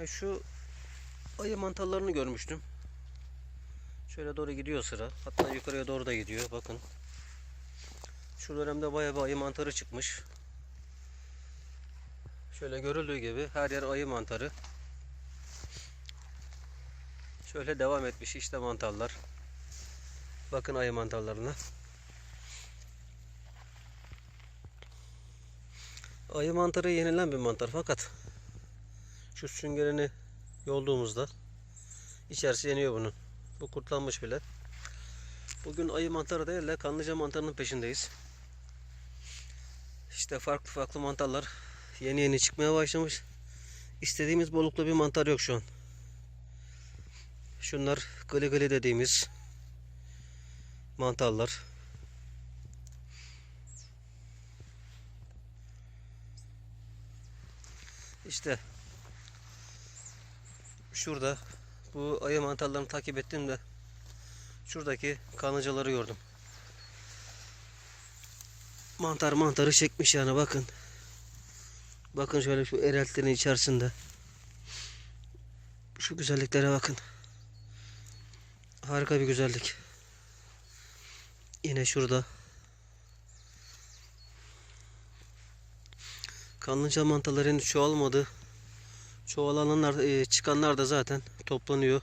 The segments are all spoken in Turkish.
Yani şu ayı mantarlarını görmüştüm. Şöyle doğru gidiyor sıra. Hatta yukarıya doğru da gidiyor. Bakın. Şu dönemde bayağı bir ayı mantarı çıkmış. Şöyle görüldüğü gibi her yer ayı mantarı. Şöyle devam etmiş işte mantarlar. Bakın ayı mantarlarına. Ayı mantarı yenilen bir mantar fakat şu süngerini yolduğumuzda içerisi yeniyor bunun. Bu kurtlanmış bile. Bugün ayı mantarı değil de kanlıca mantarının peşindeyiz. İşte farklı farklı mantarlar yeni yeni çıkmaya başlamış. İstediğimiz boluklu bir mantar yok şu an. Şunlar gli gli dediğimiz mantarlar. İşte şurada bu ayı mantarlarını takip ettim de şuradaki kanıcaları gördüm. Mantar mantarı çekmiş yani bakın. Bakın şöyle şu ereltlerin içerisinde. Şu güzelliklere bakın. Harika bir güzellik. Yine şurada. Kanlıca mantarları henüz çoğalmadı. Çoğalanlar, e, çıkanlar da zaten toplanıyor.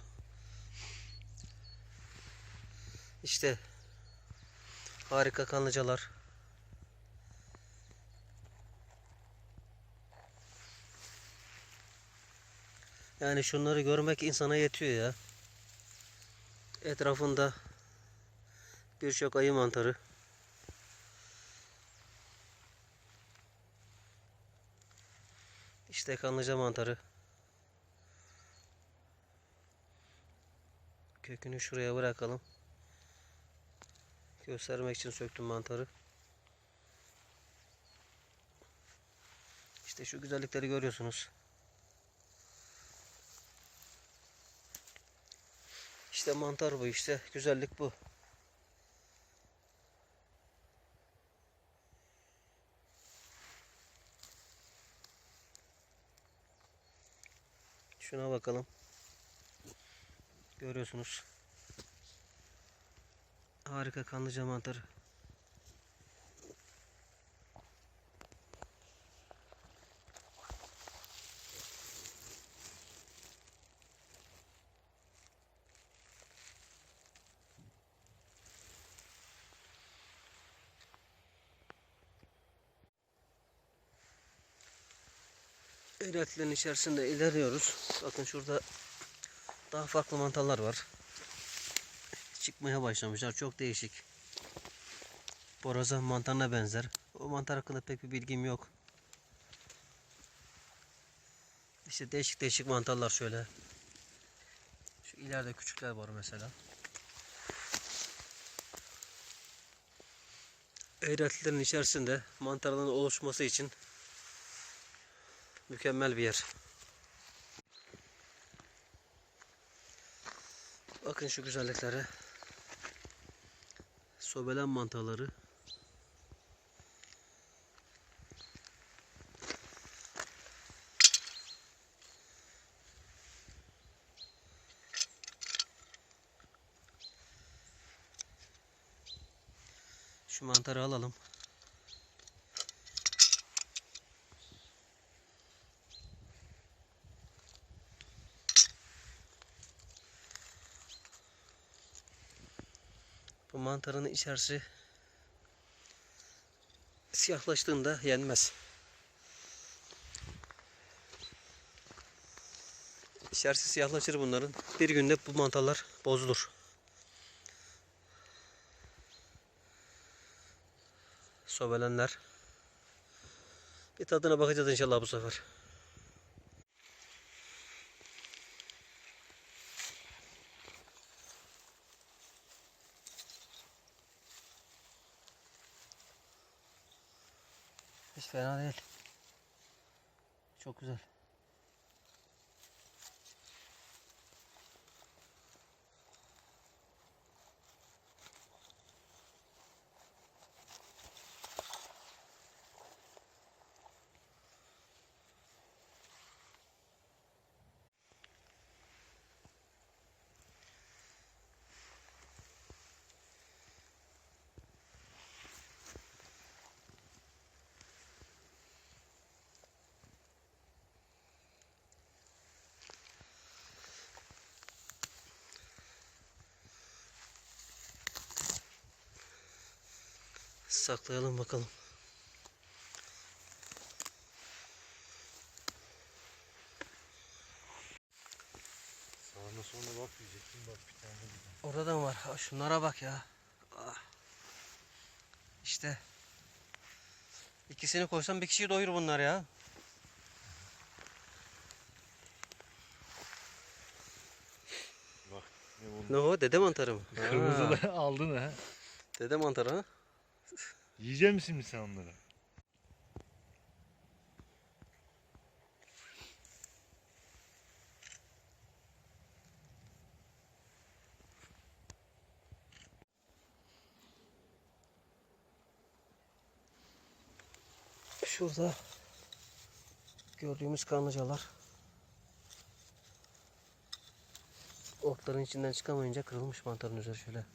İşte harika kanlıcalar. Yani şunları görmek insana yetiyor ya. Etrafında birçok ayı mantarı. İşte kanlıca mantarı. Kökünü şuraya bırakalım. Göstermek için söktüm mantarı. İşte şu güzellikleri görüyorsunuz. İşte mantar bu işte. Güzellik bu. Şuna bakalım. Görüyorsunuz. Harika kanlıca mantarı. Eretlerin içerisinde ilerliyoruz. Bakın şurada daha farklı mantarlar var. Çıkmaya başlamışlar. Çok değişik. Borazan mantarına benzer. O mantar hakkında pek bir bilgim yok. İşte değişik değişik mantarlar şöyle. Şu ileride küçükler var mesela. Eğretilerin içerisinde mantarların oluşması için mükemmel bir yer. Bakın şu güzelliklere. Sobelen mantarları. Şu mantarı alalım. Mantarın içerisi siyahlaştığında yenmez. İçerisi siyahlaşır bunların. Bir günde bu mantarlar bozulur. Sobelenler. Bir tadına bakacağız inşallah bu sefer. Hiç fena değil. Çok güzel. Saklayalım bakalım. Sağına sonra bak diyecektim bak bir tane bir Orada da mı var? Ha, şunlara bak ya. Ah. İşte. İkisini koysam bir kişiyi doyur bunlar ya. Bak ne buldum. Ne o? Dede mantarı mı? Ha, Kırmızılı aldın ha. Dede mantarı ha? Yiyecek misin mi sen onları? Şurada gördüğümüz kanlıcalar. Otların içinden çıkamayınca kırılmış mantarın üzeri şöyle.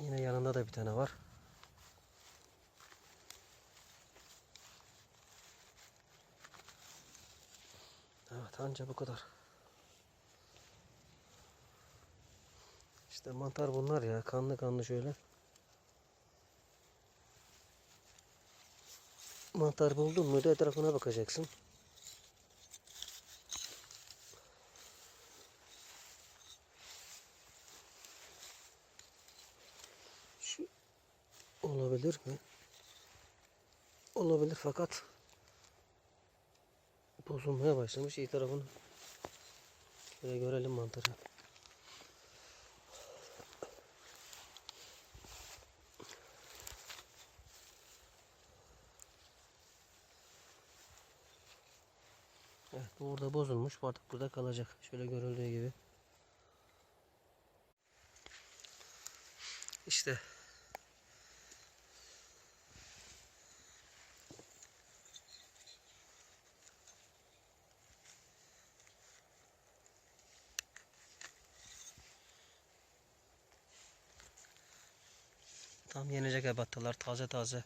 Yine yanında da bir tane var. Evet anca bu kadar. İşte mantar bunlar ya kanlı kanlı şöyle. Mantar buldun mu etrafına bakacaksın. Şu olabilir mi? Olabilir fakat bozulmaya başlamış iyi tarafını. Şöyle görelim mantarı. Evet bu burada bozulmuş. Bu artık burada kalacak. Şöyle görüldüğü gibi. İşte. Tam yenecek ebattalar taze taze.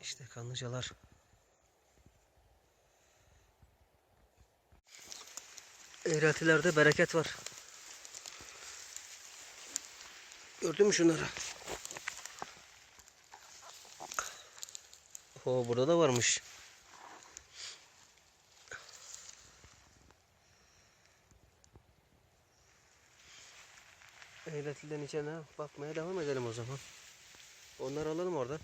İşte kanlıcalar. Eğretilerde bereket var. Gördün mü şunları? O burada da varmış. Eğretilden içine bakmaya devam edelim o zaman. Onları alalım oradan.